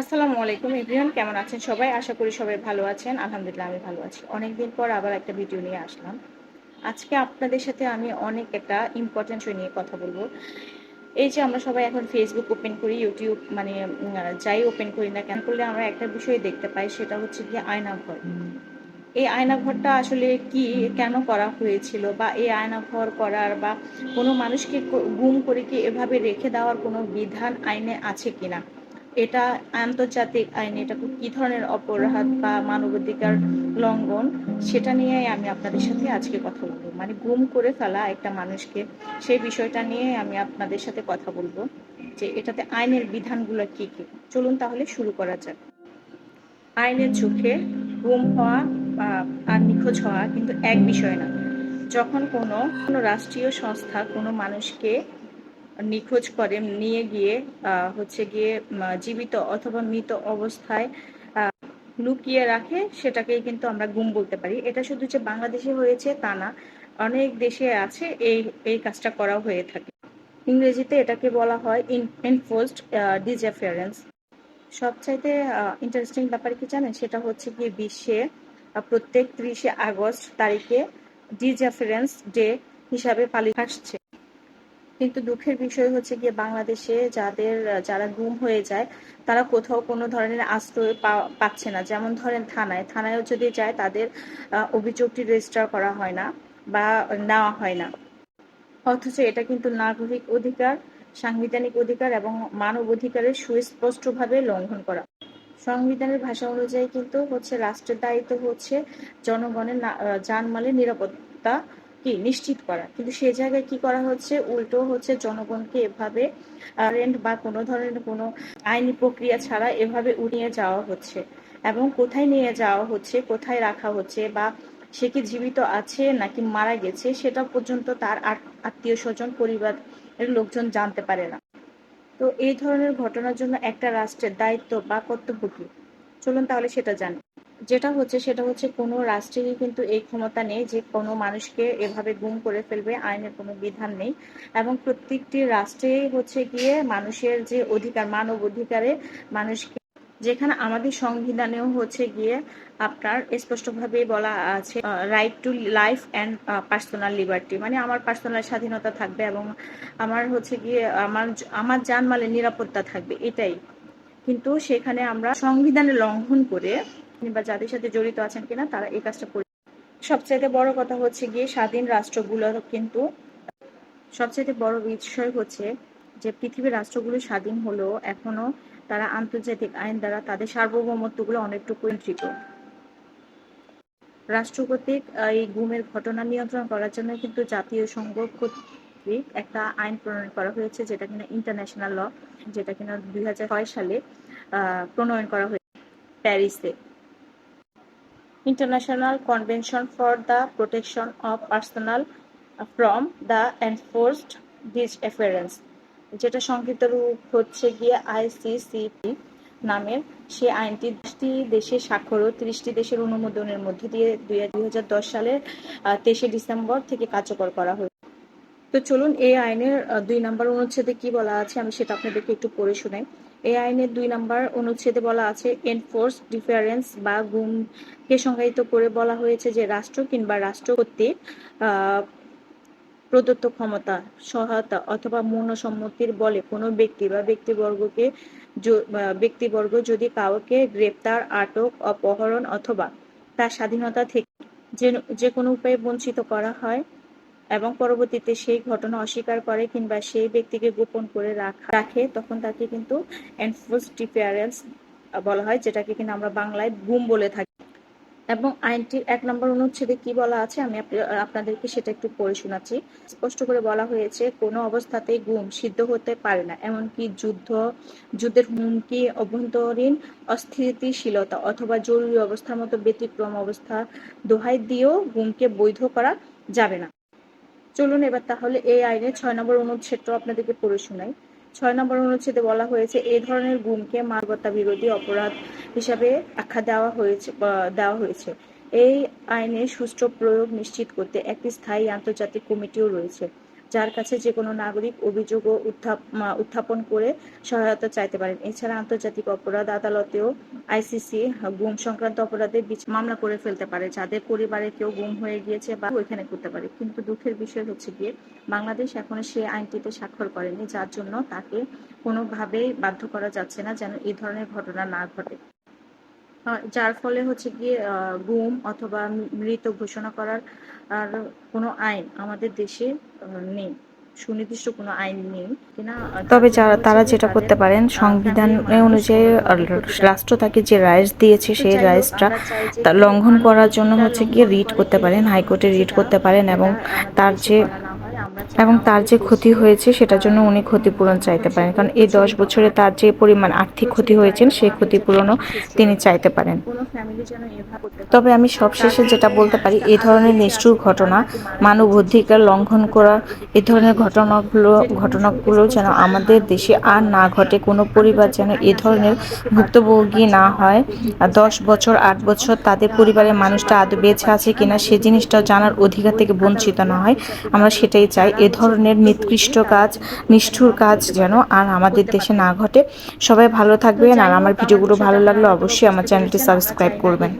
আসসালামু আলাইকুম, এভরিওয়ান। কেমন আছেন সবাই? আশা করি সবাই ভালো আছেন। আলহামদুলিল্লাহ, আমি ভালো আছি। অনেকদিন পর আবার একটা ভিডিও নিয়ে আসলাম। আজকে আপনাদের সাথে আমি অনেক একটা ইম্পর্টেন্ট নিয়ে কথা বলব। এই যে আমরা সবাই এখন ফেসবুক ওপেন করি ইউটিউব মানে যাই ওপেন করি না কেন, করলে আমরা একটা বিষয় দেখতে পাই, সেটা হচ্ছে কি আয়নাঘর। এই আয়নাঘরটা আসলে কি, কেন করা হয়েছিল বা এই আয়নাঘর করার বা কোনো মানুষকে গুম করে কি এভাবে রেখে দেওয়ার কোনো বিধান আইনে আছে কিনা? এটা আন্তর্জাতিক আইনে এটা কি ধরনের অপরাধ বা মানবাধিকার লঙ্ঘন, সেটা নিয়ে আমি আপনাদের সাথে আজকে কথা বলব। মানে গুম করে ফেলা একটা মানুষকে, সেই বিষয়টা নিয়ে আমি আপনাদের সাথে কথা বলব যে এটাতে আইনের বিধানগুলো কি কি। চলুন তাহলে শুরু করা যাক। আইনের চোখে গুম হওয়া আর নিখোঁজ হওয়া কিন্তু এক বিষয় না। যখন কোনো কোনো রাষ্ট্রীয় সংস্থা কোনো মানুষকে নিখোঁজ করে নিয়ে গিয়ে হচ্ছে গিয়ে জীবিত অথবা মৃত অবস্থায় লুকিয়ে রাখে, সেটাকেই কিন্তু আমরা গুম বলতে পারি। এটা শুধু যে বাংলাদেশে হয়েছে তা না, অনেক দেশে আছে এই এই কাজটা করা হয়ে থাকে। ইংরেজিতে এটাকে বলা হয় এনফোর্সড ডিসঅ্যাপিয়ারেন্স সবচাইতে ইন্টারেস্টিং ব্যাপার কি জানেন? সেটা হচ্ছে কি বিশ্বে প্রত্যেক ত্রিশে আগস্ট তারিখে ডিসঅ্যাপিয়ারেন্স ডে হিসাবে পালিত আসছে কিন্তু দুঃখের বিষয় হচ্ছে গিয়ে বাংলাদেশে যাদের, যারা গুম হয়ে যায়, তারা কোথাও কোনো ধরনের আশ্রয় পাচ্ছে না। যেমন ধরেন থানায়। থানায়ও যদি যায়, তাদের অভিযোগটি রেজিস্টার করা হয় না বা নেওয়া হয় না। অথচ এটা কিন্তু নাগরিক অধিকার, সাংবিধানিক অধিকার এবং মানব অধিকারের সুস্পষ্টভাবে লঙ্ঘন করা। সংবিধানের ভাষা অনুযায়ী কিন্তু হচ্ছে রাষ্ট্রের দায়িত্ব হচ্ছে জনগণের জানমালের নিরাপত্তা কি নিশ্চিত করা? কিন্তু সে জায়গায় কি করা হচ্ছে? উল্টো হচ্ছে জনগণকে এভাবে রেন্ট বা কোনো ধরনের কোনো আইনি প্রক্রিয়া ছাড়া এভাবে উড়িয়ে যাওয়া হচ্ছে। এবং কোথায় নিয়ে যাওয়া হচ্ছে, কোথায় রাখা হচ্ছে, বা সে কি জীবিত আছে নাকি মারা গেছে, সেটা পর্যন্ত তার আত্মীয় স্বজন, পরিবারের লোকজন জানতে পারে না। তো এই ধরনের ঘটনার জন্য একটা রাষ্ট্রের দায়িত্ব বা কর্তব্য কি? চলুন তাহলে সেটা জানি। যেটা হচ্ছে সেটা হচ্ছে কোনো রাষ্ট্রেরই কিন্তু এই ক্ষমতা নেই যে কোনো মানুষকে এভাবে গুম করে ফেলবে, আইনের কোনো বিধান নেই। এবং প্রত্যেকটি রাষ্ট্রেই হচ্ছে গিয়ে মানুষের যে অধিকার, মানব অধিকারে মানুষকে যেখানে আমাদের সংবিধানেও হচ্ছে গিয়ে আপনার স্পষ্টভাবে বলা আছে right to life and personal liberty মানে আমার পার্সোনাল স্বাধীনতা থাকবে এবং আমার হচ্ছে গিয়ে আমার আমার জানমালের নিরাপত্তা থাকবে, এটাই। কিন্তু সেখানে আমরা সংবিধানে লঙ্ঘন করে কিংবা যাদের সাথে জড়িত আছেন কিনা তারা এই কাজটা করে সবচাইতে বড় কথা হচ্ছে গিয়ে স্বাধীন রাষ্ট্রগুলো কিন্তু সবচাইতে বড় বিষয় হচ্ছে যে পৃথিবীর রাষ্ট্রগুলো স্বাধীন হলেও এখনও তারা আন্তর্জাতিক আইন দ্বারা তাদের সার্বভৌমত্বগুলো অনেকটুকু নিয়ন্ত্রিত। রাষ্ট্র কর্তৃক আহ, এই গুমের ঘটনা নিয়ন্ত্রণ করার জন্য কিন্তু জাতীয় সংঘ কর্তৃক একটা আইন প্রণয়ন করা হয়েছে যেটা কিনা ইন্টারন্যাশনাল ল যেটা কিনা দুই হাজার ছয় সালে প্রণয়ন করা হয়েছে প্যারিসে। International convention for the protection of personal from the enforced disappearance যেটা সংক্ষিপ্ত রূপ হচ্ছে গিয়ে আইসিসিটি নামের। সেই আইনটি দশটি দেশে স্বাক্ষর ও ত্রিশটি দেশের অনুমোদনের মধ্যে দিয়ে দুই হাজার দশ সালের তেইশে ডিসেম্বর থেকে কার্যকর করা হয়েছে। তো চলুন এই আইনের দুই নম্বর অনুচ্ছেদে কি বলা আছে আমি সেটা আপনাদেরকে একটু পড়ে শোনাই। এই আইনের দুই নম্বর অনুচ্ছেদে বলা আছে এনফোর্স ডিফারেন্স বা গুমকে সংজ্ঞায়িত করে বলা হয়েছে যে রাষ্ট্র কিংবা রাষ্ট্র কর্তৃক প্রদত্ত ক্ষমতা, সহায়তা অথবা মনসম্মতির বলে কোনো ব্যক্তি বা ব্যক্তিবর্গকে ব্যক্তিবর্গ যদি কাউকে গ্রেপ্তার, আটক, অপহরণ অথবা তার স্বাধীনতা থেকে যে যে কোনো উপায়ে বঞ্চিত করা হয় এবং পরবর্তীতে সেই ঘটনা অস্বীকার করে কিংবা সেই ব্যক্তিকে গোপন করে রাখা তখন তাকে কিন্তু এনফোর্স ডিফারেন্স বলা হয়, যেটাকে কিন্তু আমরা বাংলায় গুম বলে থাকি। এবং আইনটির এক নম্বর অনুচ্ছেদে কি বলা আছে, আমি আপনাদেরকে সেটা একটু পড়ে শোনাচ্ছি। স্পষ্ট করে বলা হয়েছে, কোনো অবস্থাতেই গুম সিদ্ধ হতে পারে না, এমনকি যুদ্ধ যুদ্ধের হুমকি, অভ্যন্তরীণ অস্থিতিশীলতা অথবা জরুরি অবস্থার মতো ব্যতিক্রম অবস্থা দোহাই দিয়েও গুমকে বৈধ করা যাবে না। চলুন এবার তাহলে এই আইনে ছয় নম্বর অনুচ্ছেদ আপনাদেরকে পড়ে শোনাই। ছয় নম্বর অনুচ্ছেদে বলা হয়েছে এই ধরনের গুমকে মানবতা বিরোধী অপরাধ হিসাবে আখ্যা দেওয়া হয়েছে দেওয়া হয়েছে। এই আইনের সুষ্ঠু প্রয়োগ নিশ্চিত করতে একটি স্থায়ী আন্তর্জাতিক কমিটিও রয়েছে। যার কাছে যে কোনো নাগরিক অভিযোগ উত্থাপন করে সহায়তা চাইতে পারেন। এছাড়া আন্তর্জাতিক অপরাধ আদালতেও আইসিসি গুম সংক্রান্ত অপরাধে মামলা করে ফেলতে পারে, যাদের পরিবারে কেউ গুম হয়ে গিয়েছে বা ওইখানে করতে পারে। কিন্তু দুঃখের বিষয় হচ্ছে গিয়ে বাংলাদেশ এখনও সে আইনটিতে স্বাক্ষর করেনি, যার জন্য তাকে কোনোভাবেই বাধ্য করা যাচ্ছে না যেন এই ধরনের ঘটনা না ঘটে। যার ফলে হচ্ছে গিয়ে গুম অথবা মৃত ঘোষণা করার আর কোনো আইন আমাদের দেশে নেই। সুনির্দিষ্ট কোনো আইন নেই। কিনা তবে যারা তারা যেটা করতে পারেন সংবিধান অনুযায়ী রাষ্ট্র তাকে যে রাইটস দিয়েছে সেই রাইটসটা তা লঙ্ঘন করার জন্য হচ্ছে গিয়ে রিট করতে পারেন হাইকোর্টে রিট করতে পারেন এবং তার যে চাই এবং তার যে ক্ষতি হয়েছে সেটার জন্য উনি ক্ষতিপূরণ চাইতে পারেন। কারণ এই দশ বছরে তার যে পরিমাণ আর্থিক ক্ষতি হয়েছেন সেই ক্ষতিপূরণও তিনি চাইতে পারেন। তবে আমি সবশেষে যেটা বলতে পারি এই ধরনের নিষ্ঠুর ঘটনা মানব অধিকার লঙ্ঘন করা এ ধরনের ঘটনাগুলো ঘটনাগুলো যেন আমাদের দেশে আর না ঘটে কোনো পরিবার যেন এ ধরনের ভুক্তভোগী না হয়। আর দশ বছর আট বছর তাদের পরিবারের মানুষটা আদৌ বেঁচে আছে কিনা সে জিনিসটা জানার অধিকার থেকে বঞ্চিত না হয়। আমরা সেটাই চাই এ ধরনের নিকৃষ্ট কাজ, নিষ্ঠুর কাজ যেন আর আমাদের দেশে না ঘটে। সবাই ভালো থাকবেন আর আমার ভিডিওগুলো ভালো লাগলে অবশ্যই আমার চ্যানেলটি সাবস্ক্রাইব করবেন।